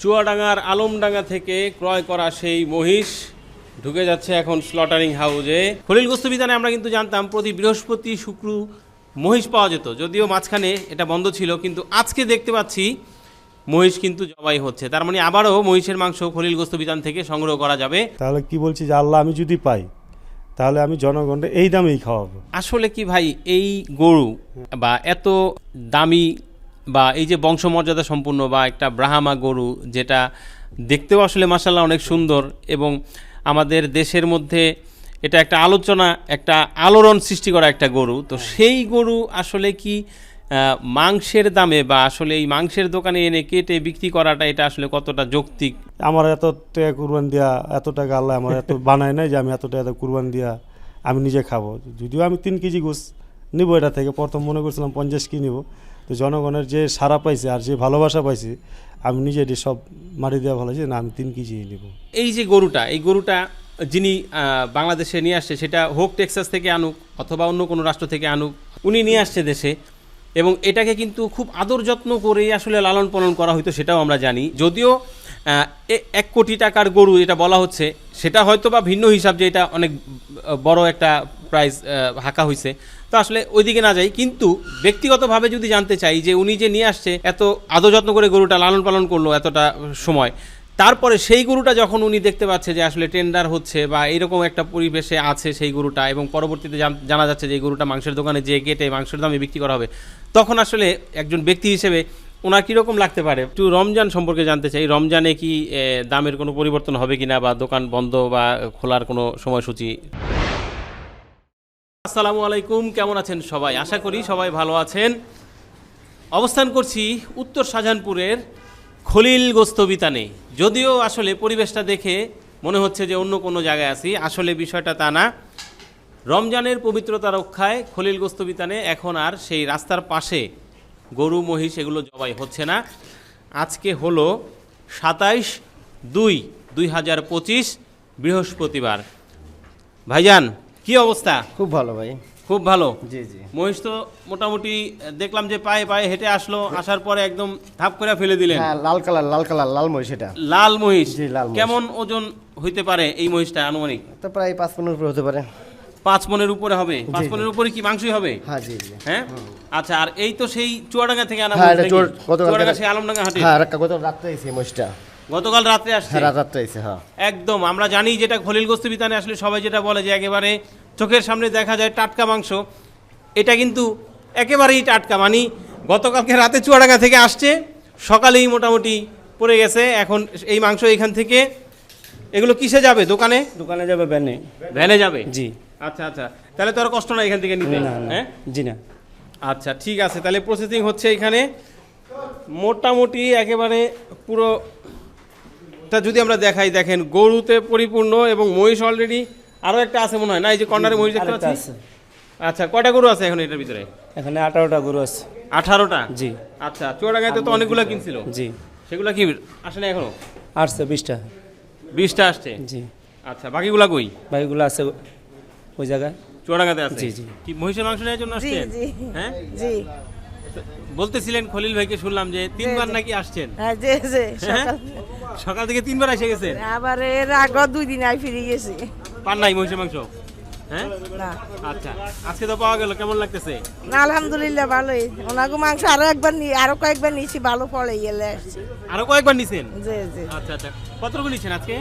চুয়াডাঙ্গার আলমডাঙ্গা থেকে ক্রয় করা সেই মহিষ ঢুকে যাচ্ছে এখন স্লটারিং হাউজে খলিল গোস্তবিধানে আমরা কিন্তু জানতাম প্রতি বৃহস্পতি শুক্র মহিষ পাওয়া যেত। যদিও মাঝখানে এটা বন্ধ ছিল কিন্তু আজকে দেখতে পাচ্ছি মহিষ কিন্তু জবাই হচ্ছে। তার মানে আবারও মহিষের মাংস খলিল গোস্তবিধান থেকে সংগ্রহ করা যাবে। তাহলে কি বলছি যে আল্লাহ আমি যদি পাই তাহলে আমি জনগণকে এই দামেই খাওয়াবো। আসলে কি ভাই এই গরু বা এত দামি বা এই যে বংশমর্যাদা সম্পূর্ণ বা একটা ব্রাহ্মা গরু যেটা দেখতেও আসলে মাসাল্লাহ অনেক সুন্দর এবং আমাদের দেশের মধ্যে এটা একটা আলোচনা একটা আলোড়ন সৃষ্টি করা একটা গরু। তো সেই গরু আসলে কি মাংসের দামে বা আসলে এই মাংসের দোকানে এনে কেটে বিক্রি করাটা এটা আসলে কতটা যৌক্তিক? আমার এত টাকা কুরবান দিয়া এত টাকা আল্লাহ আমার এত বানায় নাই যে আমি এতটা এত টাকা কুরবান দিয়া আমি নিজে খাব। যদিও আমি তিন কেজি গোস নিব এটা থেকে প্রথম মনে করছিলাম পঞ্চাশ কি নিব। তো জনগণের যে সারা পাইছে আর যে ভালোবাসা পাইছে, আমি নিজে এটি সব মারি দেওয়া ভালো না, আমি তিন কেজি নিব। এই যে গরুটা, এই গরুটা যিনি বাংলাদেশে নিয়ে আসছে, সেটা হোক টেক্সাস থেকে আনুক অথবা অন্য কোনো রাষ্ট্র থেকে আনুক, উনি নিয়ে আসছে দেশে এবং এটাকে কিন্তু খুব আদর যত্ন করে আসলে লালন পালন করা হয়তো সেটাও আমরা জানি। যদিও এক কোটি টাকার গরু যেটা বলা হচ্ছে, সেটা হয়তো বা ভিন্ন হিসাব যে এটা অনেক বড় একটা প্রাইস হাঁকা হয়েছে তো আসলে ওইদিকে না যাই। কিন্তু ব্যক্তিগতভাবে যদি জানতে চাই যে উনি যে নিয়ে আসছে, এত আদর যত্ন করে গরুটা লালন পালন করল এতটা সময়, তারপরে সেই গরুটা যখন উনি দেখতে পাচ্ছে যে আসলে টেন্ডার হচ্ছে বা এরকম একটা পরিবেশে আছে সেই গরুটা এবং পরবর্তীতে জানা যাচ্ছে যে গরুটা মাংসের দোকানে যে কেটে মাংসের দামে বিক্রি করা হবে, তখন আসলে একজন ব্যক্তি হিসেবে ওনার কীরকম লাগতে পারে? একটু রমজান সম্পর্কে জানতে চাই। রমজানে কি দামের কোনো পরিবর্তন হবে কিনা বা দোকান বন্ধ বা খোলার কোনো সময়সূচি? আসসালামু আলাইকুম, কেমন আছেন সবাই? আশা করি সবাই ভালো আছেন। অবস্থান করছি উত্তর শাহজাহানপুরের খলিল গোস্তবিতানে। যদিও আসলে পরিবেশটা দেখে মনে হচ্ছে যে অন্য কোনো জায়গায় আছি, আসলে বিষয়টা তা না। রমজানের পবিত্রতা রক্ষায় খলিল গোস্তবিতানে এখন আর সেই রাস্তার পাশে গরু, মহিষ এগুলো জবাই হচ্ছে না। আজকে হলো সাতাইশ দুই দুই হাজার পঁচিশ বৃহস্পতিবার। ভাইজান কি অবস্থা? খুব ভালো ভাই। খুব ভালো? জি জি। মহিষ তো মোটামুটি দেখলাম যে পায়ে পায়ে হেঁটে আসলো আসার পরে একদম ধাপ করে ফেলে দিলেন। হ্যাঁ লাল কালার লাল কালার লাল মহিষ এটা। লাল মহিষ? জি, লাল কেমন ওজন হইতে পারে এই মহিষটা আনুমানিক? তো প্রায় পাঁচ পনেরো উপরে হতে পারে। পাঁচ মনের উপরে হবে? পাঁচ। মনের উপরে কি মাংসই হবে? হ্যাঁ জি জি। হ্যাঁ? আচ্ছা আর এই তো সেই চুয়াডাঙ্গা থেকে আনা হ্যাঁ চুয়াডাঙ্গা সেই আলমডাঙ্গা হাটে হ্যাঁ গত রাত্রে এসে মহিষটা। গতকাল রাত্রে আসছে। হ্যাঁ রাত রাত্রে এসে হ্যাঁ। একদম আমরা জানি যেটা খলিল গোস্ত বিতানে আসলে সবাই যেটা বলে যে একেবারে চোখের সামনে দেখা যায় টাটকা মাংস। এটা কিন্তু একেবারেই টাটকা মানে গতকালকে রাতে চুয়াডাঙ্গা থেকে আসছে সকালেই মোটামুটি পড়ে গেছে। এখন এই মাংস এখান থেকে এগুলো কিসে যাবে দোকানে? দোকানে যাবে ভ্যানে। ভ্যানে যাবে? জি। আচ্ছা আচ্ছা। তাহলে তো আর কষ্ট না এখান থেকে নিতে? হ্যাঁ? জি না। আচ্ছা ঠিক আছে। তাহলে প্রসেসিং হচ্ছে এখানে। মোটামুটি একেবারে পুরো তা যদি আমরা দেখাই দেখেন গরুতে পরিপূর্ণ এবং মহিষ অলরেডি আরও একটা আছে মনে হয় না? এই যে কর্নারে মহিষ দেখতে পাচ্ছি আছে। আচ্ছা কয়টা গরু আছে এখন এটার ভিতরে? এখানে আঠারোটা গরু আছে। আঠারোটা? জি। আচ্ছা চুয়াডাঙ্গাতে তো অনেকগুলো কিনছিল। জি। সেগুলো কি আসে না এখনও? আসছে বিশটা। বিশটা আসছে? জি। আচ্ছা বাকিগুলা কই? বাকিগুলো আছে ওই জায়গায়। চুয়াডাঙ্গাতে আছে? জি, জি। কি মহিষের মাংস নেওয়ার জন্য জি আসছেন হ্যাঁ? জি। বলতেছিলেন খলিল ভাইকে শুনলাম যে তিনবার নাকি আসছেন। হ্যাঁ জি জি হ্যাঁ? সকাল থেকে তিনবার এসে গেছে? আবার এর আগে দুই দিন আই ফিরে গেছি। পান নাই মহিষের মাংস? হ্যাঁ? না। আচ্ছা। আজকে তো পাওয়া গেল কেমন লাগতেছে? না, আলহামদুলিল্লাহ ভালোই। ওনাকে মাংস আরও একবার নি আরও কয়েকবার নিয়েছি ভালো ফলে গেলে আরও কয়েকবার নিছেন? জি জি। আচ্ছা আচ্ছা। কতটুকু নিচ্ছেন আজকে?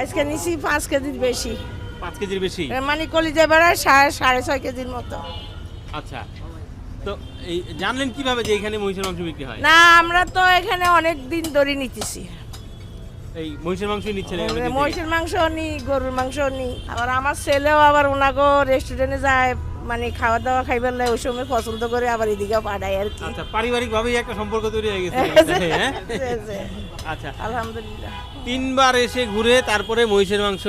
আজকে নিছি পাঁচ কেজির বেশি। পাঁচ কেজির বেশি? মানে কলিজা বেড়ায় সাড়ে সাড়ে ছয় কেজির মতো। আচ্ছা। তো এই জানলেন কীভাবে যে এখানে মহিষের মাংস বিক্রি হয়? না আমরা তো এখানে অনেক দিন ধরে নিতেছি। এই মহিষের নিচ্ছেন থেকে? মহিষের মাংস নি গরুর মাংস নি। আবার আমার ছেলেও আবার ওনাকে রেস্টুরেন্টে যায় মানে খাওয়া দাওয়া খাইবার লাগে ওই সময় পছন্দ করে আবার এদিকে পাঠায় আর কি। আচ্ছা পারিবারিক ভাবেই একটা সম্পর্ক তৈরি হয়ে গেছে। হ্যাঁ জি, জি। আচ্ছা। আলহামদুলিল্লাহ। তিনবার এসে ঘুরে তারপরে মহিষের মাংস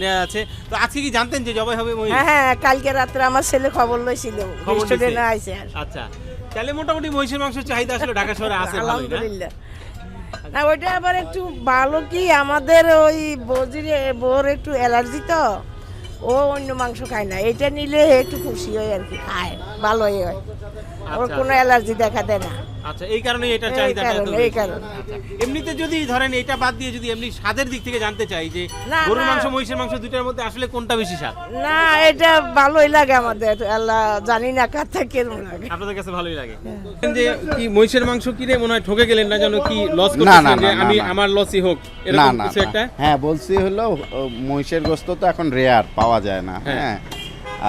নেওয়া আছে। তো আজকে কি জানতেন যে জবাই হবে মহিষ? হ্যাঁ হ্যাঁ কালকে রাত্রে আমার ছেলে খবর লইছিল। রেস্টুরেন্টে আইছে আচ্ছা। তাহলে মোটামুটি মহিষের মাংস চাহিদা আসলে ঢাকা শহরে আছে আলহামদুলিল্লাহ। না ওইটা আবার একটু ভালো কি? আমাদের ওই বজির বোর একটু অ্যালার্জি তো। ও অন্য মাংস খায় না। এটা নিলে একটু খুশি হয় আর কি খায় ভালোই হয়। ওর আচ্ছা। কোনো অ্যালার্জি দেখা দেয় না। আচ্ছা এই কারণে এটার চাহিদাটা এত এই বেশি। কারণে এমনিতে যদি ধরেন এটা বাদ দিয়ে যদি এমনি স্বাদের দিক থেকে জানতে চাই যে না, গরুর না। মাংস মহিষের মাংস দুটার মধ্যে আসলে কোনটা বেশি স্বাদ না এটা ভালোই লাগে আমাদের আল্লাহ জানি না কার থেকে কেমন লাগে আপনাদের কাছে ভালোই লাগে যে কি মহিষের মাংস কিনে মনে হয় ঠকে গেলেন না যেন কি লস না, না, করতেছেন যে না, না, আমি না। আমার লসই হোক না এরকম না কিছু না। একটা হ্যাঁ বলছি হলো ও, মহিষের গোস্ত তো এখন রেয়ার পাওয়া যায় না হ্যাঁ। হ্যাঁ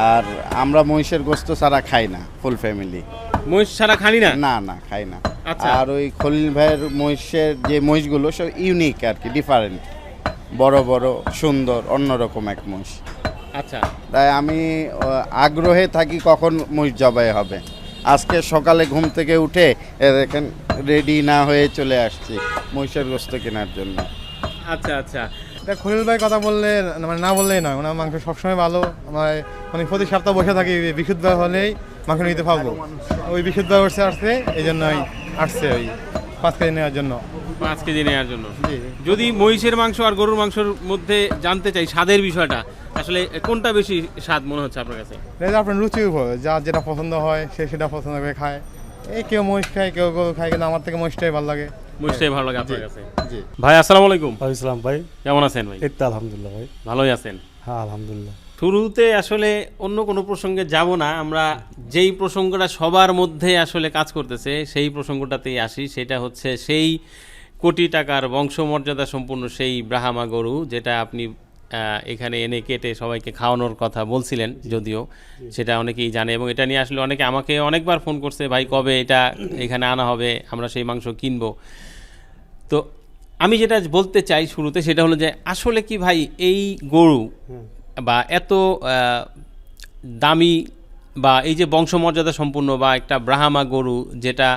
আর আমরা মহিষের গোস্ত ছাড়া খাই না ফুল ফ্যামিলি মহিষ ছাড়া খানি না? না না খাই না। আচ্ছা। আর ওই খলিল ভাইয়ের মহিষের যে মহিষগুলো সব ইউনিক আর কি ডিফারেন্ট বড় বড় সুন্দর অন্যরকম এক মহিষ। আচ্ছা। তাই আমি আগ্রহে থাকি কখন মহিষ জবাই হবে। আজকে সকালে ঘুম থেকে উঠে দেখেন রেডি না হয়ে চলে আসছি মহিষের গোস্ত কেনার জন্য। আচ্ছা আচ্ছা। এটা খলিল ভাই কথা বললে মানে না বললেই নয়। ওনার মাংস সবসময় ভালো। আমার মানে প্রতি সপ্তাহ বসে থাকি বিশুদ্ধ হলেই। মাংস নিতে পারব। ওই বিশুদ্ধ বসে আসছে এই জন্যই আসছে ওই পাঁচ কেজি নেওয়ার জন্য। পাঁচ কেজি নেওয়ার জন্য। যদি মহিষের মাংস আর গরুর মাংসের মধ্যে জানতে চাই স্বাদের বিষয়টা আসলে কোনটা বেশি স্বাদ মনে হচ্ছে আপনার কাছে? আপনার রুচি উপর যার যেটা পছন্দ হয় সে সেটা পছন্দ করে খায়। এই কেউ মহিষ খায় কেউ গরু খায় কিন্তু আমার থেকে মহিষটাই ভালো লাগে। মহিষটাই ভালো লাগে আপনার কাছে? জি। ভাই আসসালামু আলাইকুম। ইসলাম ভাই। কেমন আছেন ভাই? এই তো আলহামদুলিল্লাহ ভাই। ভালোই আছেন? হ্যাঁ আলহামদুলিল্লাহ। শুরুতে আসলে অন্য কোনো প্রসঙ্গে যাব না। আমরা যেই প্রসঙ্গটা সবার মধ্যে আসলে কাজ করতেছে, সেই প্রসঙ্গটাতেই আসি। সেটা হচ্ছে সেই কোটি টাকার বংশমর্যাদা সম্পূর্ণ সেই ব্রাহামা গরু, যেটা আপনি এখানে এনে কেটে সবাইকে খাওয়ানোর কথা বলছিলেন যদিও, সেটা অনেকেই জানে এবং এটা নিয়ে আসলে অনেকে আমাকে অনেকবার ফোন করছে, ভাই, কবে এটা এখানে আনা হবে? আমরা সেই মাংস কিনব। তো আমি যেটা বলতে চাই শুরুতে সেটা হলো যে, আসলে কি ভাই এই গরু বা এত দামি বা এই যে বংশমর্যাদা সম্পূর্ণ বা একটা ব্রাহামা গরু যেটা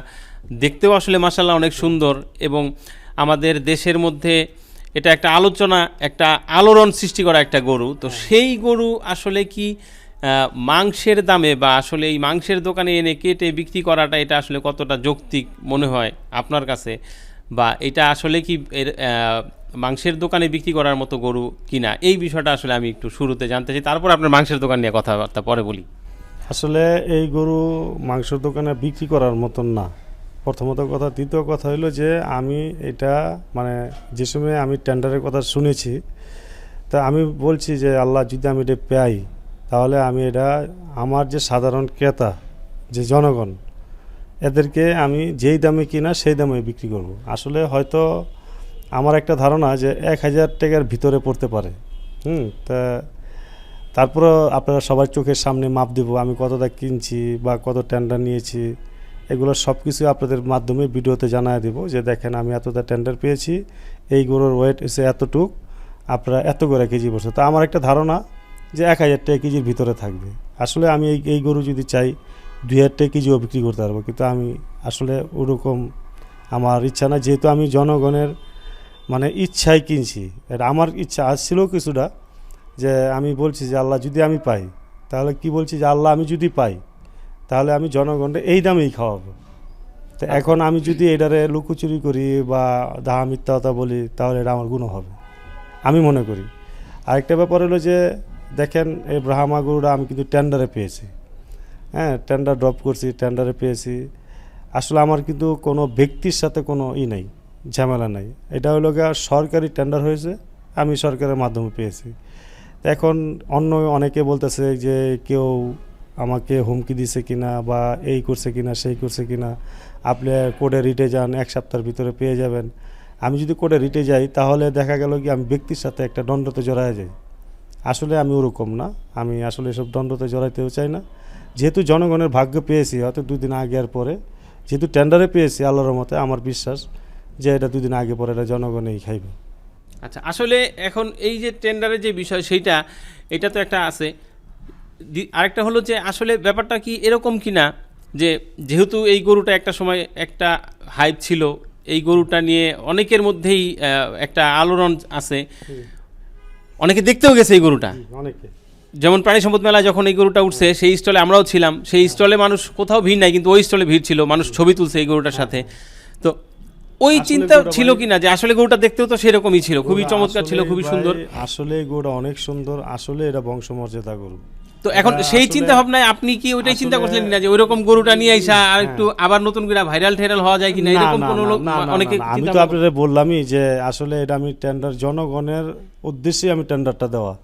দেখতেও আসলে মাসাল্লাহ অনেক সুন্দর এবং আমাদের দেশের মধ্যে এটা একটা আলোচনা একটা আলোড়ন সৃষ্টি করা একটা গরু। তো সেই গরু আসলে কি মাংসের দামে বা আসলে এই মাংসের দোকানে এনে কেটে বিক্রি করাটা এটা আসলে কতটা যৌক্তিক মনে হয় আপনার কাছে? বা এটা আসলে কি মাংসের দোকানে বিক্রি করার মতো গরু কিনা, এই বিষয়টা আসলে আমি একটু শুরুতে জানতে চাই। তারপর আপনার মাংসের দোকান নিয়ে কথাবার্তা পরে বলি। আসলে এই গরু মাংসের দোকানে বিক্রি করার মতন না। প্রথমত কথা, দ্বিতীয় কথা হলো যে আমি এটা মানে যে সময় আমি টেন্ডারের কথা শুনেছি, তা আমি বলছি যে, আল্লাহ, যদি আমি এটা পাই তাহলে আমি এটা আমার যে সাধারণ ক্রেতা, যে জনগণ, এদেরকে আমি যেই দামে কিনা, সেই দামে বিক্রি করব। আসলে হয়তো আমার একটা ধারণা যে এক হাজার টাকার ভিতরে পড়তে পারে। হুম, তা তারপরও আপনারা সবার চোখের সামনে মাপ দেব, আমি কতটা কিনছি বা কত টেন্ডার নিয়েছি। এগুলো সব কিছু আপনাদের মাধ্যমে ভিডিওতে জানায় দেব যে দেখেন আমি এতটা টেন্ডার পেয়েছি, এই গরুর ওয়েট এসে এতটুক, আপনারা এত করে কেজি বসে। তো আমার একটা ধারণা যে এক হাজার টাকা কেজির ভিতরে থাকবে। আসলে আমি এই এই গরু যদি চাই, দুই হাজার টাকা কেজিও বিক্রি করতে পারব। কিন্তু আমি আসলে ওরকম আমার ইচ্ছা না, যেহেতু আমি জনগণের মানে ইচ্ছায় কিনছি। এটা আমার ইচ্ছা আসছিল কিছুটা যে আমি বলছি যে আল্লাহ যদি আমি পাই তাহলে কি বলছি যে আল্লাহ আমি যদি পাই তাহলে আমি জনগণকে এই দামেই খাওয়াবো। তো এখন আমি যদি এটারে লুকোচুরি করি বা দাহা মিথ্যা কথা বলি তাহলে এটা আমার গুণ হবে। আমি মনে করি। আরেকটা ব্যাপার হলো যে দেখেন এই ব্রাহ্মা গরুটা আমি কিন্তু টেন্ডারে পেয়েছি। হ্যাঁ টেন্ডার ড্রপ করছি টেন্ডারে পেয়েছি। আসলে আমার কিন্তু কোনো ব্যক্তির সাথে কোনো ই নাই। ঝামেলা নাই। এটা হলো সরকারি টেন্ডার হয়েছে, আমি সরকারের মাধ্যমে পেয়েছি। এখন অন্য অনেকে বলতেছে যে কেউ আমাকে হুমকি দিছে কিনা বা এই করছে কিনা, সেই করছে কিনা, আপনি কোর্টে রিটে যান, এক সপ্তাহের ভিতরে পেয়ে যাবেন। আমি যদি কোর্টে রিটে যাই, তাহলে দেখা গেল কি আমি ব্যক্তির সাথে একটা দণ্ডতে জড়ায় যাই। আসলে আমি ওরকম না, আমি আসলে এসব দণ্ডতে জড়াইতেও চাই না। যেহেতু জনগণের ভাগ্য পেয়েছি, হয়তো দুদিন আগে আর পরে। যেহেতু টেন্ডারে পেয়েছি, আল্লাহর মতে আমার বিশ্বাস যে এটা দুদিন আগে পরে এটা জনগণেই খাইবে। আচ্ছা আসলে এখন এই যে টেন্ডারের যে বিষয় সেইটা এটা তো একটা আছে। আরেকটা হলো যে আসলে ব্যাপারটা কি এরকম কি না যে যেহেতু এই গরুটা একটা সময় একটা হাইপ ছিল এই গরুটা নিয়ে অনেকের মধ্যেই একটা আলোড়ন আছে। অনেকে দেখতেও গেছে এই গরুটা। অনেকে। যেমন প্রাণী সম্পদ মেলায় যখন এই গরুটা উঠছে সেই স্টলে আমরাও ছিলাম। সেই স্টলে মানুষ কোথাও ভিড় নাই কিন্তু ওই স্টলে ভিড় ছিল। মানুষ ছবি তুলছে এই গরুটার সাথে। তো ওই চিন্তা ছিল মানে- কিনা যে আসলে গরুটা দেখতেও তো সেরকমই ছিল। খুবই চমৎকার ছিল খুবই সুন্দর। আসলে গরুটা অনেক সুন্দর আসলে এটা বংশমর্যাদা গরু। তো এখন সেই চিন্তা ভাবনায় আপনি কি ওইটাই চিন্তা করছিলেন না যে ওইরকম গরুটা নিয়ে আইসা আর একটু আবার নতুন করে ভাইরাল ঠেরাল হওয়া যায় কিনা? না, এরকম না, কোনো লোক না, না, অনেকে না, না, আমি তো আপনাদের বললামই যে আসলে এটা আমি টেন্ডার জনগণের উদ্দেশ্যে আমি টেন্ডারটা দেওয়া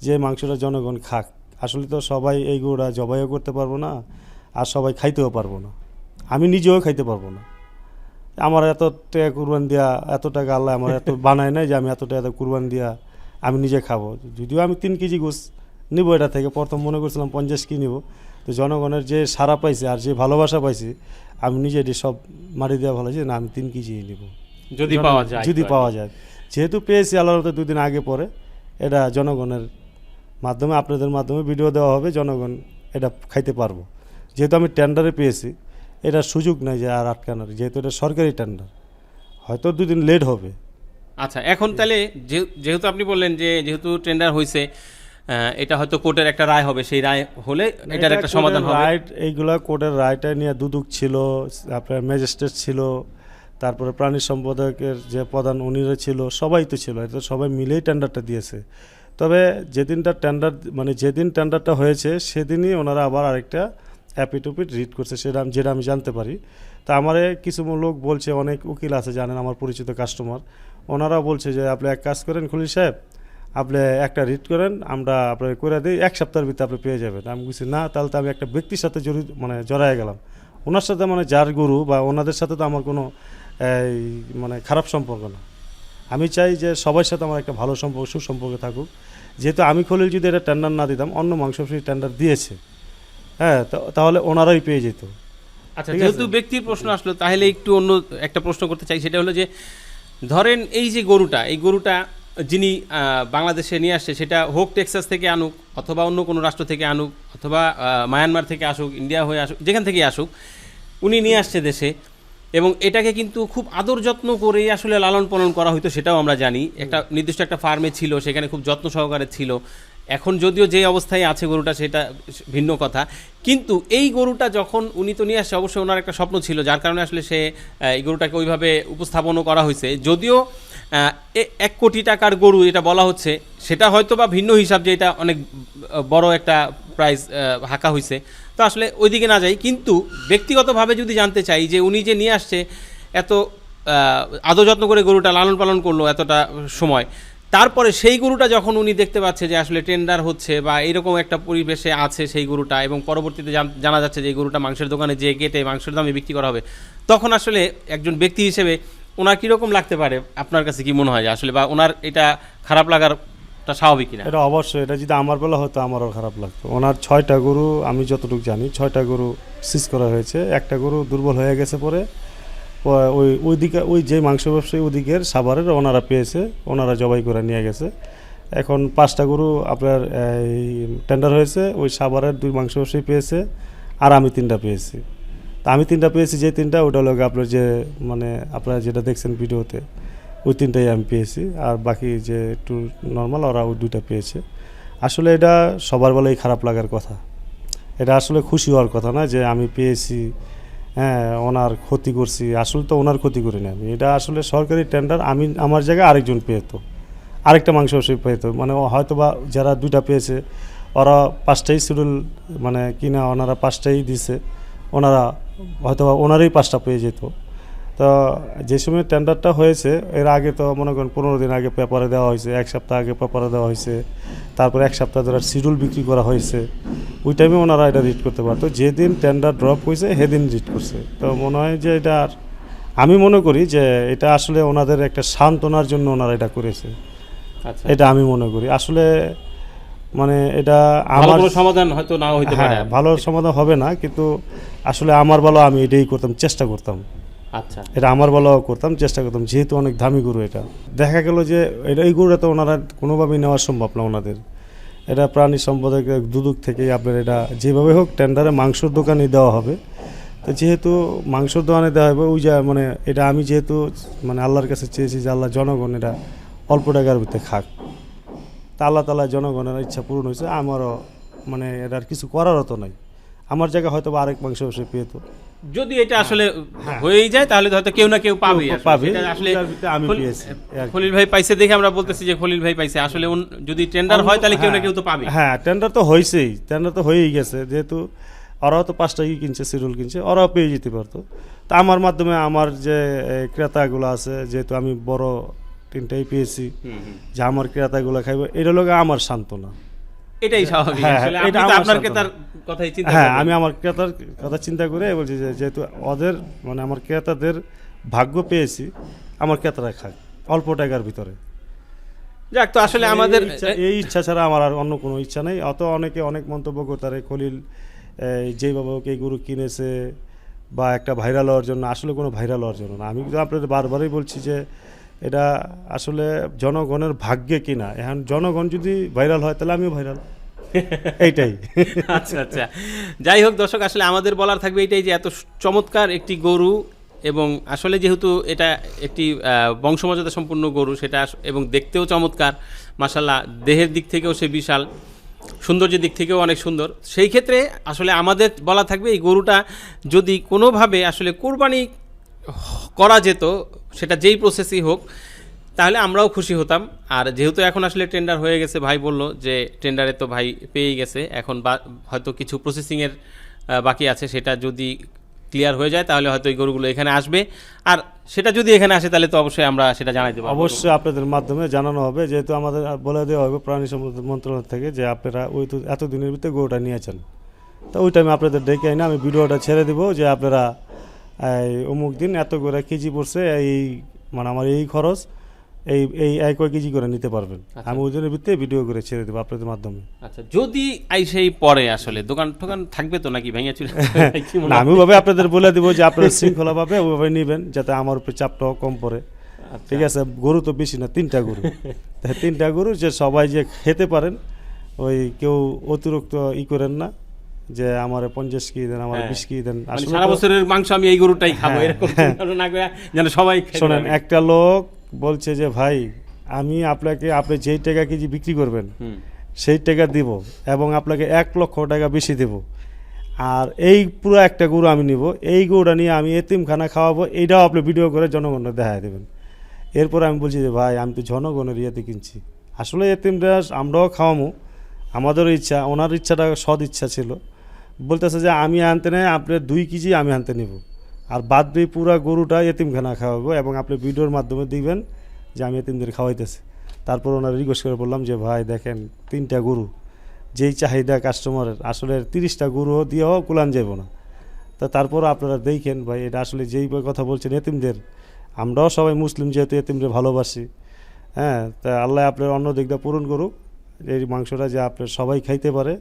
যে মাংসটা জনগণ খাক। আসলে তো সবাই এই গরুটা জবাইও করতে পারব না আর সবাই খাইতেও পারব না। আমি নিজেও খাইতে পারব না। আমার এত টাকা কুরবান দিয়া এত টাকা আল্লাহ আমার এত বানায় নাই যে আমি এত টাকা কুরবান দিয়া আমি নিজে খাব। যদিও আমি তিন কেজি গোস নিব এটা থেকে প্রথম মনে করছিলাম পঞ্চাশ কি নিব। তো জনগণের যে সারা পাইছে আর যে ভালোবাসা পাইছি আমি নিজে এটি সব মারি দেওয়া ভালো যে না আমি তিন কেজি নিব। যদি পাওয়া যায় যদি পাওয়া যায়। যেহেতু পেয়েছি আল্লাহর তো দুদিন আগে পরে এটা জনগণের মাধ্যমে আপনাদের মাধ্যমে ভিডিও দেওয়া হবে জনগণ এটা খাইতে পারব। যেহেতু আমি টেন্ডারে পেয়েছি এটা সুযোগ নাই যে আর আটকানোর যেহেতু এটা সরকারি টেন্ডার হয়তো দুদিন লেট হবে। আচ্ছা এখন তাহলে যেহেতু আপনি বললেন যে যেহেতু টেন্ডার হয়েছে এটা হয়তো কোর্টের একটা রায় হবে সেই রায় হলে এটার একটা সমাধান হবে। রাইট এইগুলা কোর্টের রায়টা নিয়ে দুদুক ছিল আপনার ম্যাজিস্ট্রেট ছিল তারপরে প্রাণী সম্পাদকের যে প্রধান উনিরা ছিল সবাই তো ছিল এটা সবাই মিলেই টেন্ডারটা দিয়েছে। তবে যেদিনটা টেন্ডার মানে যেদিন টেন্ডারটা হয়েছে সেদিনই ওনারা আবার আরেকটা অ্যাপিটুপিট রিড করছে, সেটা আমি যেটা আমি জানতে পারি। তা আমারে কিছু লোক বলছে, অনেক উকিল আছে জানেন আমার পরিচিত কাস্টমার ওনারা বলছে যে, আপনি এক কাজ করেন খলিল সাহেব, আপনি একটা রিড করেন, আমরা আপনার করে দিই, এক সপ্তাহের ভিতরে আপনি পেয়ে যাবেন। আমি বলছি, না, তাহলে তো আমি একটা ব্যক্তির সাথে জড়িত মানে জড়ায় গেলাম। ওনার সাথে মানে যার গুরু বা ওনাদের সাথে তো আমার কোনো মানে খারাপ সম্পর্ক না। আমি চাই যে সবার সাথে আমার একটা ভালো সম্পর্ক, সুসম্পর্ক থাকুক। যেহেতু আমি খলিল যদি এটা টেন্ডার না দিতাম, অন্য মাংস টেন্ডার দিয়েছে। হ্যাঁ তাহলে ওনারাই পেয়ে যেত। আচ্ছা যেহেতু ব্যক্তির প্রশ্ন আসলো তাহলে একটু অন্য একটা প্রশ্ন করতে চাই সেটা হলো যে ধরেন এই যে গরুটা এই গরুটা যিনি বাংলাদেশে নিয়ে আসছে সেটা হোক টেক্সাস থেকে আনুক অথবা অন্য কোনো রাষ্ট্র থেকে আনুক অথবা মায়ানমার থেকে আসুক ইন্ডিয়া হয়ে আসুক যেখান থেকেই আসুক উনি নিয়ে আসছে দেশে এবং এটাকে কিন্তু খুব আদর যত্ন করেই আসলে লালন পালন করা হইতো সেটাও আমরা জানি। একটা নির্দিষ্ট একটা ফার্মে ছিল সেখানে খুব যত্ন সহকারে ছিল। এখন যদিও যে অবস্থায় আছে গরুটা, সেটা ভিন্ন কথা। কিন্তু এই গরুটা যখন উনি তো নিয়ে আসছে, অবশ্যই ওনার একটা স্বপ্ন ছিল, যার কারণে আসলে সে এই গরুটাকে ওইভাবে উপস্থাপনও করা হয়েছে। যদিও এক কোটি টাকার গরু এটা বলা হচ্ছে, সেটা হয়তো বা ভিন্ন হিসাব যে এটা অনেক বড় একটা প্রাইস হাঁকা হয়েছে তো আসলে ওইদিকে না যাই, কিন্তু ব্যক্তিগতভাবে যদি জানতে চাই যে উনি যে নিয়ে আসছে, এত আদর যত্ন করে গরুটা লালন পালন করল এতটা সময় তারপরে সেই গরুটা যখন উনি দেখতে পাচ্ছে যে আসলে টেন্ডার হচ্ছে বা এরকম একটা পরিবেশে আছে সেই গরুটা এবং পরবর্তীতে জানা যাচ্ছে যে এই গরুটা মাংসের দোকানে যে কেটে মাংসের দামে বিক্রি করা হবে, তখন আসলে একজন ব্যক্তি হিসেবে ওনার কীরকম লাগতে পারে? আপনার কাছে কি মনে হয় যে আসলে বা ওনার এটা খারাপ লাগারটা স্বাভাবিক কিনা? এটা অবশ্যই, এটা যদি আমার বেলা হতো আমারও খারাপ লাগতো। ওনার ছয়টা গরু আমি যতটুকু জানি, ছয়টা গরু সিজ করা হয়েছে। একটা গরু দুর্বল হয়ে গেছে পরে ওই ওইদিকে, ওই যে মাংস ব্যবসায়ী ওদিকের সাভারের ওনারা পেয়েছে, ওনারা জবাই করে নিয়ে গেছে। এখন পাঁচটা গরু আপনার, এই টেন্ডার হয়েছে, ওই সাভারের দুই মাংস ব্যবসায়ী পেয়েছে, আর আমি তিনটা পেয়েছি। তা আমি তিনটা পেয়েছি, যে তিনটা, ওটা গিয়ে আপনার যে মানে আপনারা যেটা দেখছেন ভিডিওতে, ওই তিনটাই আমি পেয়েছি, আর বাকি যে একটু নর্মাল ওরা ওই দুইটা পেয়েছে। আসলে এটা সবার বেলায় খারাপ লাগার কথা। এটা আসলে খুশি হওয়ার কথা না, যে আমি পেয়েছি হ্যাঁ ওনার ক্ষতি করছি। আসলে তো ওনার ক্ষতি করি না আমি। এটা আসলে সরকারি টেন্ডার আমি আমার জায়গায় আরেকজন পেয়েতো। আরেকটা মাংস সে পেতো মানে হয়তো বা যারা দুইটা পেয়েছে, ওরা পাঁচটাই শিডিউল মানে কিনা ওনারা পাঁচটাই দিছে। ওনারা হয়তো ওনারই পাঁচটা পেয়ে যেত। তো যে সময় টেন্ডারটা হয়েছে এর আগে তো মনে করেন পনেরো দিন আগে পেপারে দেওয়া হয়েছে এক সপ্তাহ আগে পেপারে দেওয়া হয়েছে তারপর এক সপ্তাহ ধরে শিডিউল বিক্রি করা হয়েছে। ওই টাইমে ওনারা এটা রিড করতে পারতো। যেদিন টেন্ডার ড্রপ হয়েছে সেদিন রিড করছে। তো মনে হয় যে এটা আর আমি মনে করি যে এটা আসলে ওনাদের একটা সান্ত্বনার জন্য ওনারা এটা করেছে। আচ্ছা। এটা আমি মনে করি। আসলে মানে এটা আমার সমাধান হয়তো না হইতে পারে। হ্যাঁ ভালো সমাধান হবে না কিন্তু আসলে আমার ভালো আমি এটাই করতাম চেষ্টা করতাম। আচ্ছা। এটা আমার ভালো করতাম, চেষ্টা করতাম, যেহেতু অনেক দামি গরু এটা। দেখা গেল যে এটা, এই গরুটা তো ওনারা কোনোভাবেই নেওয়া সম্ভব না ওনাদের। এটা প্রাণী সম্পদের দুদুক থেকেই আপনার এটা, যেভাবে হোক টেন্ডারে মাংসর দোকানে দেওয়া হবে। তো যেহেতু মাংসর দোকানে দেওয়া হবে, ওই যা মানে এটা আমি যেহেতু মানে আল্লাহর কাছে চেয়েছি যে আল্লাহ জনগণ এটা অল্প টাকার ভিতরে খাক। তা আল্লাহ তালা জনগণের ইচ্ছা পূরণ হয়েছে, আমারও মানে এটার কিছু করারও তো নাই। আমার জায়গায় হয়তো বা আরেক মাংস সে পেতো যদি এটা আসলে হয়েই যায় তাহলে হয়তো কেউ না কেউ পাবে হ্যাঁ। পাবে। আসলে আমি পেয়েছি, খলিল ভাই পাইছে দেখে আমরা বলতেছি যে খলিল ভাই পাইছে। আসলে যদি টেন্ডার হয় তাহলে কেউ না কেউ তো পাবে হ্যাঁ টেন্ডার তো হয়েছেই। টেন্ডার তো হয়েই গেছে। যেহেতু ওরাও তো পাঁচটা ই কিনছে সিরিয়াল কিনছে ওরাও পেয়ে যেতে পারতো। তা আমার মাধ্যমে আমার যে ক্রেতাগুলো আছে যেহেতু আমি বড় তিনটাই পেয়েছি যে আমার ক্রেতাগুলো খাইবে এটা গিয়ে আমার সান্ত্বনা। এটাই স্বাভাবিক। হ্যাঁ, আসলে হ্যাঁ, আমার আপনার সান্ত্বনা। তার কথাই চিন্তা হ্যাঁ আমি আমার ক্রেতার কথা চিন্তা করে বলছি যে যেহেতু ওদের মানে আমার ক্রেতাদের ভাগ্য পেয়েছি আমার ক্রেতারা খাক অল্প টাকার ভিতরে। যাক তো আসলে আমাদের এই ইচ্ছা- ছাড়া আমার আর অন্য কোনো ইচ্ছা নেই। অত অনেকে অনেক মন্তব্য করতারে খলিল যেই বাবা ওকে গরু কিনেছে বা একটা ভাইরাল হওয়ার জন্য। আসলে কোনো ভাইরাল হওয়ার জন্য না। আমি কিন্তু আপনাদের বারবারই বলছি যে এটা আসলে জনগণের ভাগ্যে কিনা। এখন জনগণ যদি ভাইরাল হয় তাহলে আমিও ভাইরাল। এইটাই। আচ্ছা আচ্ছা। যাই হোক দর্শক আসলে আমাদের বলার থাকবে এটাই যে এত চমৎকার একটি গরু এবং আসলে যেহেতু এটা একটি বংশমর্যাদা সম্পূর্ণ গরু সেটা এবং দেখতেও চমৎকার। মাসাল্লাহ দেহের দিক থেকেও সে বিশাল সৌন্দর্যের দিক থেকেও অনেক সুন্দর। সেই ক্ষেত্রে আসলে আমাদের বলা থাকবে এই গরুটা যদি কোনোভাবে আসলে কোরবানি করা যেত সেটা যেই প্রসেসই হোক, তাহলে আমরাও খুশি হতাম। আর যেহেতু এখন আসলে টেন্ডার হয়ে গেছে, ভাই বলল যে টেন্ডারে তো ভাই পেয়েই গেছে। এখন বা- হয়তো কিছু প্রসেসিংয়ের বাকি আছে, সেটা যদি ক্লিয়ার হয়ে যায়, তাহলে হয়তো এই গরুগুলো এখানে আসবে। আর সেটা যদি এখানে আসে, তাহলে তো অবশ্যই আমরা সেটা জানাই দেবো অবশ্যই আপনাদের মাধ্যমে জানানো হবে, যেহেতু আমাদের বলে দেওয়া হবে প্রাণী সম্পদ মন্ত্রণালয় থেকে যে আপনারা ওই তো এতদিনের ভিতরে গরুটা নিয়েছেন। তো ওই টাইমে আপনাদের ডেকে এনে আমি ভিডিওটা ছেড়ে দেবো, যে আপনারা অমুক দিন এত করে কেজি পড়ছে এই মানে আমার এই খরচ এই এই এক কয় কেজি করে নিতে পারবেন। আমি ওই দিনের ভিতরে ভিডিও করে ছেড়ে দেবো আপনাদের মাধ্যমে। আচ্ছা যদি আইসেই পরে আসলে দোকান টোকান থাকবে তো নাকি ভেঙে চুলে আমি ওভাবে আপনাদের বলে দিব যে আপনারা শৃঙ্খলাভাবে ওইভাবে নেবেন যাতে আমার উপরে চাপটাও কম পড়ে। ঠিক আছে গরু তো বেশি না তিনটা গরু। তিনটা গরু যে সবাই যে খেতে পারেন ওই কেউ অতিরিক্ত ই করেন না যে আমার পঞ্চাশ কি দেন আমার হ্যাঁ। বিশ কি দেন। মানে সারা বছরের মাংস আমি এই গরুটাই খাব হ্যাঁ, এরকম হ্যাঁ। না করে যেন সবাই শোনেন একটা লোক বলছে যে ভাই আমি আপনাকে আপনি যেই টাকা কেজি বিক্রি করবেন সেই টাকা দিব এবং আপনাকে এক লক্ষ টাকা বেশি দেব। আর এই পুরো একটা গরু আমি নিব এই গরুটা নিয়ে আমি এতিমখানা খাওয়াবো এইটাও আপনি ভিডিও করে জনগণকে দেখায় দেবেন। এরপর আমি বলছি যে ভাই আমি তো জনগণের ইয়েতে কিনছি। আসলে এতিমরা আমরাও খাওয়ামো। আমাদেরও ইচ্ছা ওনার ইচ্ছাটা সৎ ইচ্ছা ছিল। বলতেছে যে আমি আনতে নেই আপনার দুই কেজি আমি আনতে নেব। আর বাদ দিয়ে পুরো গরুটা এতিমখানা খাওয়াবো এবং আপনি ভিডিওর মাধ্যমে দিবেন যে আমি এতিমদের খাওয়াইতেছি। তারপর ওনার রিকোয়েস্ট করে বললাম যে, ভাই, দেখেন, তিনটা গরু, যেই চাহিদা কাস্টমারের আসলে তিরিশটা গরু দিয়েও কুলান যাব না। তা তারপর আপনারা দেখেন, ভাই, এটা আসলে যেই কথা বলছেন এতিমদের, আমরাও সবাই মুসলিম যেহেতু এতিমদের ভালোবাসি। হ্যাঁ তা আল্লাহ আপনার অন্য দিকটা পূরণ করুক। এই মাংসটা যে আপনার সবাই খাইতে পারে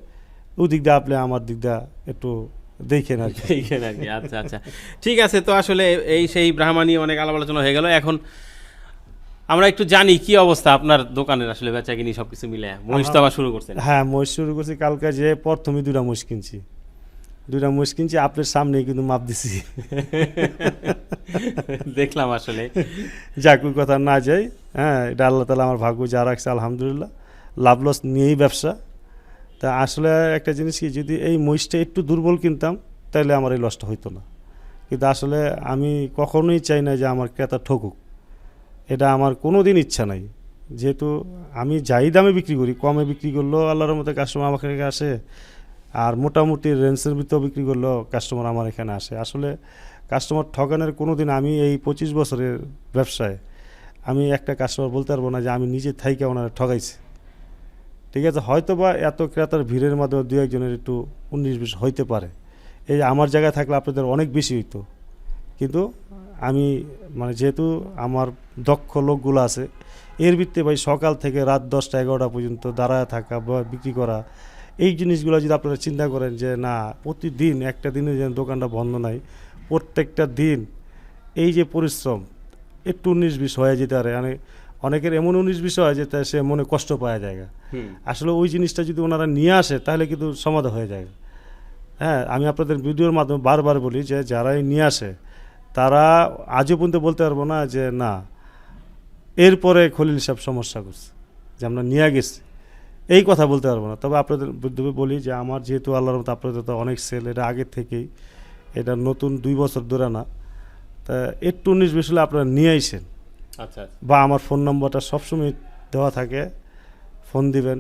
ওই দিক দিয়ে আপনি আমার দিক দিয়ে একটু দেখেন আর কি। এইখানে আর কি আচ্ছা আচ্ছা। ঠিক আছে তো আসলে এই সেই ব্রাহ্মা নিয়ে অনেক আলাপ আলোচনা হয়ে গেল। এখন আমরা একটু জানি কি অবস্থা আপনার দোকানের আসলে বেচা কিনি সবকিছু মিলে মহিষ তো আবার শুরু করছেন। হ্যাঁ মহিষ শুরু করছি। কালকে যে প্রথমে দুটা মহিষ কিনছি। দুটা মহিষ কিনছি আপনার সামনেই কিন্তু মাপ দিছি। দেখলাম আসলে। যাক ওই কথা না যাই। হ্যাঁ এটা আল্লাহ তালা আমার ভাগ্য যা রাখছে আলহামদুলিল্লাহ। লাভ লস নিয়েই ব্যবসা। তা আসলে একটা জিনিস কি, যদি এই মহিষটা একটু দুর্বল কিনতাম তাহলে আমার এই লসটা হইতো না। কিন্তু আসলে আমি কখনোই চাই না যে আমার ক্রেতা ঠকুক। এটা আমার কোনো দিন ইচ্ছা নাই। যেহেতু আমি যাই দামে বিক্রি করি, কমে বিক্রি করলেও আল্লাহর মতো কাস্টমার আমার এখানে আসে, আর মোটামুটি রেঞ্জের ভিতরেও বিক্রি করলেও কাস্টমার আমার এখানে আসে। আসলে কাস্টমার ঠকানোর কোনো দিন আমি এই পঁচিশ বছরের ব্যবসায় আমি একটা কাস্টমার বলতে পারব না যে আমি নিজে থাইকে ওনারা ঠকাইছি। ঠিক আছে? হয়তো বা এত ক্রেতার ভিড়ের মাধ্যমে দু একজনের একটু উনিশ বিশ হইতে পারে। এই আমার জায়গায় থাকলে আপনাদের অনেক বেশি হইতো। কিন্তু আমি মানে যেহেতু আমার দক্ষ লোকগুলো আছে, এর ভিত্তিতে ভাই সকাল থেকে রাত দশটা এগারোটা পর্যন্ত দাঁড়ায় থাকা বা বিক্রি করা, এই জিনিসগুলো যদি আপনারা চিন্তা করেন যে, না, প্রতিদিন একটা দিনে যেন দোকানটা বন্ধ নাই, প্রত্যেকটা দিন এই যে পরিশ্রম, একটু উনিশ বিশ হয়ে যেতে পারে। মানে অনেকের এমন উনিশ বিষয় যে সে মনে কষ্ট পাওয়া যায় আসলে ওই জিনিসটা যদি ওনারা নিয়ে আসে তাহলে কিন্তু সমাধান হয়ে যায়। হ্যাঁ আমি আপনাদের ভিডিওর মাধ্যমে বারবার বলি যে যারাই নিয়ে আসে তারা আজও পর্যন্ত বলতে পারব না যে না এরপরে খলিল সাহেব সমস্যা করছে যে আমরা নিয়ে গেছি। এই কথা বলতে পারব না। তবে আপনাদের বুদ্ধি বলি যে আমার যেহেতু আল্লাহর মতো আপনাদের তো অনেক সেল এটা আগের থেকেই এটা নতুন দুই বছর ধরে না। তা একটু উনিশ বিশ হলে আপনারা নিয়ে আইসেন। বা আমার ফোন নম্বরটা সবসময় দেওয়া থাকে ফোন দিবেন।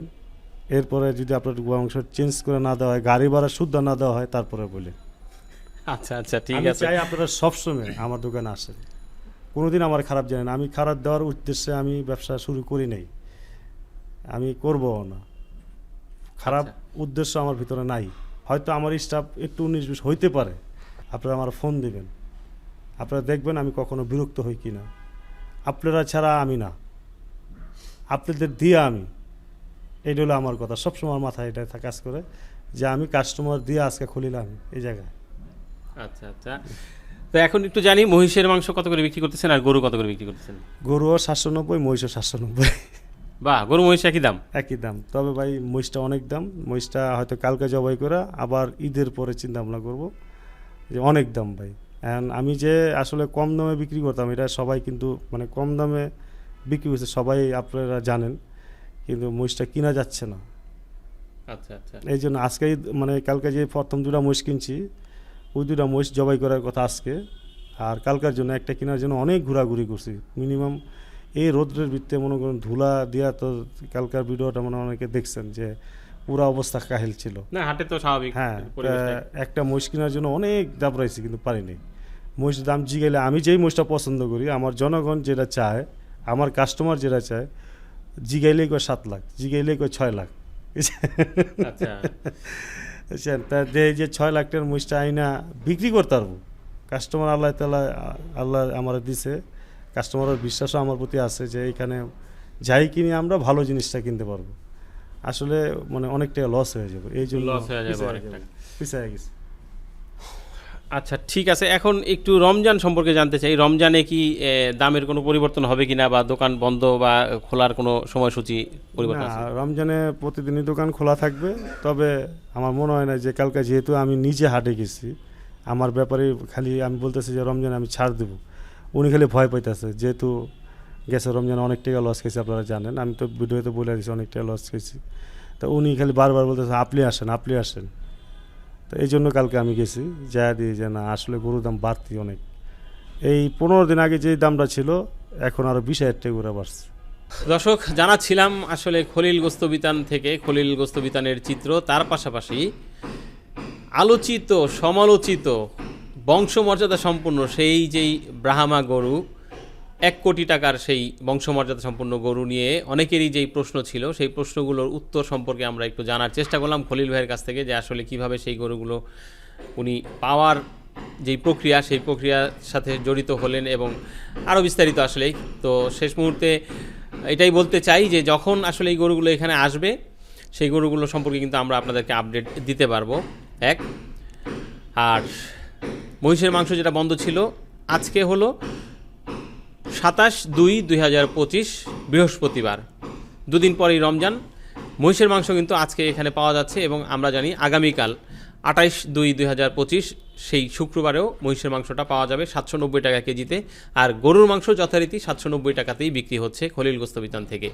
এরপরে যদি আপনার অংশ চেঞ্জ করে না দেওয়া হয় গাড়ি ভাড়া শুদ্ধ না দেওয়া হয় তারপরে বলি। আচ্ছা আচ্ছা ঠিক আছে। চাই আপনারা সবসময় আমার দোকানে আসেন। কোনোদিন আমার খারাপ জানেন আমি খারাপ দেওয়ার উদ্দেশ্যে আমি ব্যবসা শুরু করি নাই। আমি করবও না। খারাপ উদ্দেশ্য আমার ভিতরে নাই। হয়তো আমার স্টাফ একটু উনিশ বিশ হইতে পারে। আপনারা আমার ফোন দিবেন। আপনারা দেখবেন আমি কখনো বিরক্ত হই কি না আপনারা ছাড়া আমি না। আপনাদের দিয়ে আমি। এইটা হলো আমার কথা। সবসময় আমার মাথায় এটা কাজ করে যে আমি কাস্টমার দিয়ে আজকে খুলিলাম এই জায়গায়। আচ্ছা আচ্ছা। তো এখন একটু জানি মহিষের মাংস কত করে বিক্রি করতেছেন আর গরু কত করে বিক্রি করতেছেন? গরুও সাতশো নব্বই মহিষও সাতশো নব্বই। বাহ গরু মহিষ একই দাম? একই দাম। তবে ভাই মহিষটা অনেক দাম। মহিষটা হয়তো কালকে জবাই করে আবার ঈদের পরে চিন্তা ভাবনা করব যে অনেক দাম ভাই। এখন আমি যে আসলে কম দামে বিক্রি করতাম এটা সবাই কিন্তু মানে কম দামে বিক্রি করছে সবাই আপনারা জানেন কিন্তু মহিষটা কিনা যাচ্ছে না। আচ্ছা আচ্ছা। এই জন্য আজকেই মানে কালকে যে প্রথম দুটা মহিষ কিনছি ওই দুটা মহিষ জবাই করার কথা আজকে। আর কালকার জন্য একটা কেনার জন্য অনেক ঘোরাঘুরি করছি। মিনিমাম এই রোদ্রের ভিত্তিতে মনে করুন ধুলা দেওয়া তো কালকার ভিডিওটা মানে অনেকে দেখছেন যে পুরা অবস্থা কাহিল ছিল। না হাটে তো স্বাভাবিক হ্যাঁ একটা মহিষ কেনার জন্য অনেক দাম রয়েছে কিন্তু পারিনি মহিষের দাম জিগেলে আমি যেই মহিষটা পছন্দ করি আমার জনগণ যেটা চায় আমার কাস্টমার যেটা চায় জিগাইলেই কয় সাত লাখ জিগাইলেই কয় ছয় লাখ। আচ্ছা। বুঝছেন? তা যে যে ছয় লাখ টাকার মহিষটা আইনা বিক্রি করতে পারব। কাস্টমার আল্লাহ তালা আল্লাহ আমার দিছে। কাস্টমারের বিশ্বাসও আমার প্রতি আছে যে এখানে যাই কিনি আমরা ভালো জিনিসটা কিনতে পারব। আসলে মানে অনেক টাকা লস হয়ে যাবে। এই জন্য লস হয়ে যাবে পিছায় অনেক গেছে। পিছায় গেছে। আচ্ছা ঠিক আছে। এখন একটু রমজান সম্পর্কে জানতে চাই। রমজানে কি দামের কোনো পরিবর্তন হবে কিনা বা দোকান বন্ধ বা খোলার কোনো সময়সূচি পরিবর্তন না রমজানে প্রতিদিনই দোকান খোলা থাকবে। তবে আমার মনে হয় না যে কালকে যেহেতু আমি নিজে হাটে গেছি আমার ব্যাপারে খালি আমি বলতেছি যে রমজানে আমি ছাড় দেবো। উনি খালি ভয় পাইতেছে যেহেতু গেছে রমজানে, অনেক টাকা লস খেয়েছি, আপনারা জানেন। আমি তো ভিডিওতে বলে দিয়েছি অনেক টাকা লস খেয়েছি। তা উনি খালি বারবার বলতেছে, আপনি আসেন আপনি আসেন। তো এই জন্য কালকে আমি গেছি যা দিয়ে যে, না, আসলে গরুর দাম বাড়তি অনেক। এই পনেরো দিন আগে যে দামটা ছিল, এখন আরও বিশ হাজার টাকা করে বাড়ছে। দর্শক, জানাচ্ছিলাম আসলে খলিল গোস্তবিতান থেকে, খলিল গোস্তবিতানের চিত্র। তার পাশাপাশি আলোচিত, সমালোচিত বংশমর্যাদা সম্পন্ন সেই যেই ব্রাহ্মা গরু এক কোটি টাকার সেই বংশমর্যাদা সম্পন্ন গরু নিয়ে অনেকেরই যেই প্রশ্ন ছিল, সেই প্রশ্নগুলোর উত্তর সম্পর্কে আমরা একটু জানার চেষ্টা করলাম খলিল ভাইয়ের কাছ থেকে যে আসলে কীভাবে সেই গরুগুলো উনি পাওয়ার যেই প্রক্রিয়া, সেই প্রক্রিয়ার সাথে জড়িত হলেন এবং আরও বিস্তারিত আসলে। তো শেষ মুহূর্তে এটাই বলতে চাই যে যখন আসলে এই গরুগুলো এখানে আসবে, সেই গরুগুলো সম্পর্কে কিন্তু আমরা আপনাদেরকে আপডেট দিতে পারব। এক, আর মহিষের মাংস যেটা বন্ধ ছিল, আজকে হলো সাতাশ দুই দুই হাজার পঁচিশ, বৃহস্পতিবার। দুদিন পরেই রমজান। মহিষের মাংস কিন্তু আজকে এখানে পাওয়া যাচ্ছে এবং আমরা জানি আগামীকাল আঠাইশ দুই দুই হাজার পঁচিশ, সেই শুক্রবারেও মহিষের মাংসটা পাওয়া যাবে সাতশো নব্বই টাকা কেজিতে। আর গরুর মাংস যথারীতি সাতশো নব্বই টাকাতেই বিক্রি হচ্ছে খলিল গোস্তবিতান থেকে।